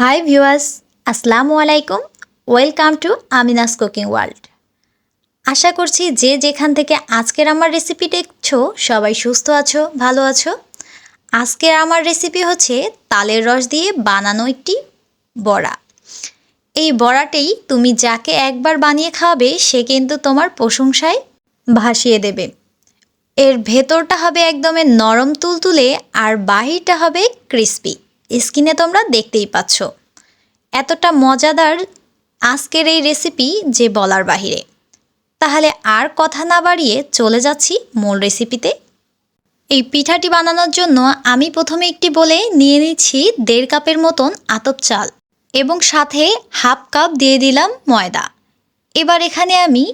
High viewers আসসালামু আলাইকুম welcome to Amina's cooking world আশা করছি যে যেখান থেকে আজকের আমার রেসিপি দেখছ, সবাই সুস্থ আছো, ভালো আছো। আজকের আমার রেসিপি হচ্ছে তালের রস দিয়ে বানানো একটি বড়া। এই বড়াটাই তুমি যাকে একবার বানিয়ে খাওয়াবে, সে কিন্তু তোমার প্রশংসায় ভাসিয়ে দেবে। এর ভেতরটা হবে একদমই নরম তুলতুলে আর বাহিরটা হবে ক্রিস্পি স্কিনে তোমরা দেখতেই পাচ্ছ। এতটা মজাদার আজকের এই রেসিপি যে বলার বাহিরে। তাহলে আর কথা না বাড়িয়ে চলে যাচ্ছি মূল রেসিপিতে এই পিঠাটি বানানোর জন্য আমি প্রথমে একটি বলে নিয়ে নিচ্ছি দেড় কাপের মতন আতপ চাল এবং সাথে হাফ কাপ দিয়ে দিলাম ময়দা। এবার এখানে আমি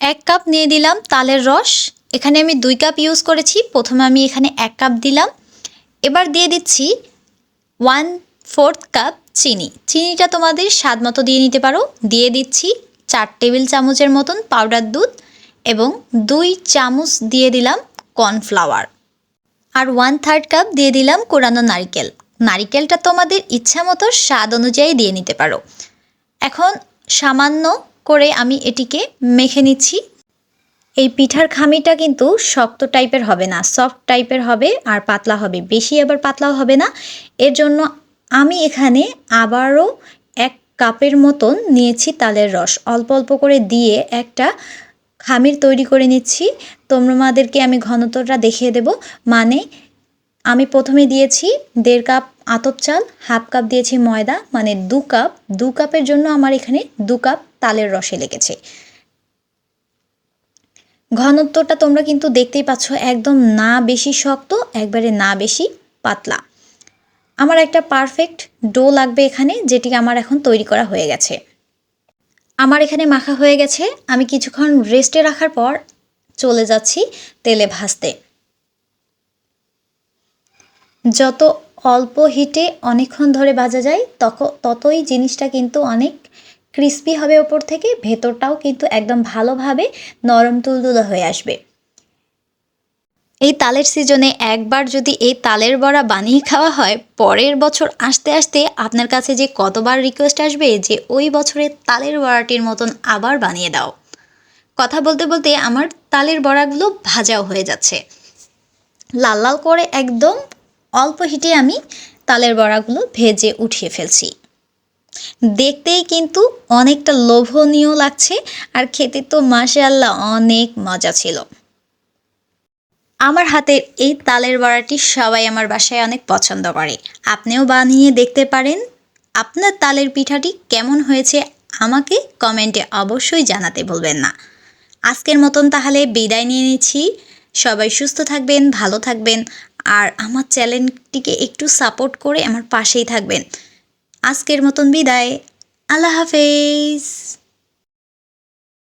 এক কাপ নিয়ে দিলাম তালের রস। এখানে আমি দুই কাপ ইউজ করেছি। প্রথমে আমি এখানে এক কাপ দিলাম। এবার দিয়ে দিচ্ছি ওয়ান ফোর্থ কাপ চিনি। চিনিটা তোমাদের স্বাদ মতো দিয়ে নিতে পারো। দিয়ে দিচ্ছি চার টেবিল চামচের মতন পাউডার দুধ এবং দুই চামচ দিয়ে দিলাম কর্নফ্লাওয়ার। আর ওয়ান থার্ড কাপ দিয়ে দিলাম কোরানো নারিকেল। নারিকেলটা তোমাদের ইচ্ছা মতো স্বাদ অনুযায়ী দিয়ে নিতে পারো। এখন সামান্য করে আমি এটিকে মেখে নিচ্ছি এই পিঠার খামিটা কিন্তু শক্ত টাইপের হবে না সফট টাইপের হবে আর পাতলা হবে, বেশি আবার পাতলাও হবে না। এর জন্য আমি এখানে আবারও এক কাপের মতন নিয়েছি তালের রস। অল্প অল্প করে দিয়ে একটা খামির তৈরি করে নিচ্ছি। তোমাদেরকে আমি ঘনত্বটা দেখিয়ে দেব। মানে আমি প্রথমে দিয়েছি দেড় কাপ আতপ চাল, হাফ কাপ দিয়েছি ময়দা মানে দু কাপ, দু কাপের জন্য আমার এখানে দু কাপ তালের রসে লেগেছে। ঘনত্বটা তোমরা কিন্তু দেখতেই পাচ্ছ একদম না বেশি শক্ত, একবারে না বেশি পাতলা। আমার একটা পারফেক্ট ডো লাগবে এখানে, যেটি আমার এখন তৈরি করা হয়ে গেছে। আমার এখানে মাখা হয়ে গেছে। আমি কিছুক্ষণ রেস্টে রাখার পর চলে যাচ্ছি তেলে ভাজতে। যত অল্প হিটে অনেকক্ষণ ধরে ভাজা যায় তত ততই জিনিসটা কিন্তু অনেক ক্রিস্পি হবে ওপর থেকে, ভেতরটাও কিন্তু একদম ভালোভাবে নরম তুলতুলে হয়ে আসবে। এই তালের সিজনে একবার যদি এই তালের বড়া বানিয়ে খাওয়া হয়, পরের বছর আসতে আসতে আপনার কাছে যে কতবার রিকোয়েস্ট আসবে যে ওই বছরের তালের বড়াটির মতন আবার বানিয়ে দাও। কথা বলতে বলতে আমার তালের বড়াগুলো ভাজাও হয়ে যাচ্ছে। লাল লাল করে একদম অল্প হিটে আমি তালের বড়াগুলো ভেজে উঠিয়ে ফেলছি। দেখতেই কিন্তু অনেকটা লোভনীয় লাগছে আর খেতে তো মাশাআল্লাহ অনেক মজা ছিল। আমার হাতের এই তালের বড়াটি সবাই আমার বাসায় অনেক পছন্দ করে। আপনিও বানিয়ে দেখতে পারেন। আপনার তালের পিঠাটি কেমন হয়েছে আমাকে কমেন্টে অবশ্যই জানাতে বলবেন না। আজকের মতন তাহলে বিদায় নিয়ে নিচ্ছি। সবাই সুস্থ থাকবেন, ভালো থাকবেন। আর আমার চ্যানেলটিকে একটু সাপোর্ট করে আমার পাশেই থাকবেন। আজকের মতন বিদায়। আল্লাহ হাফেজ।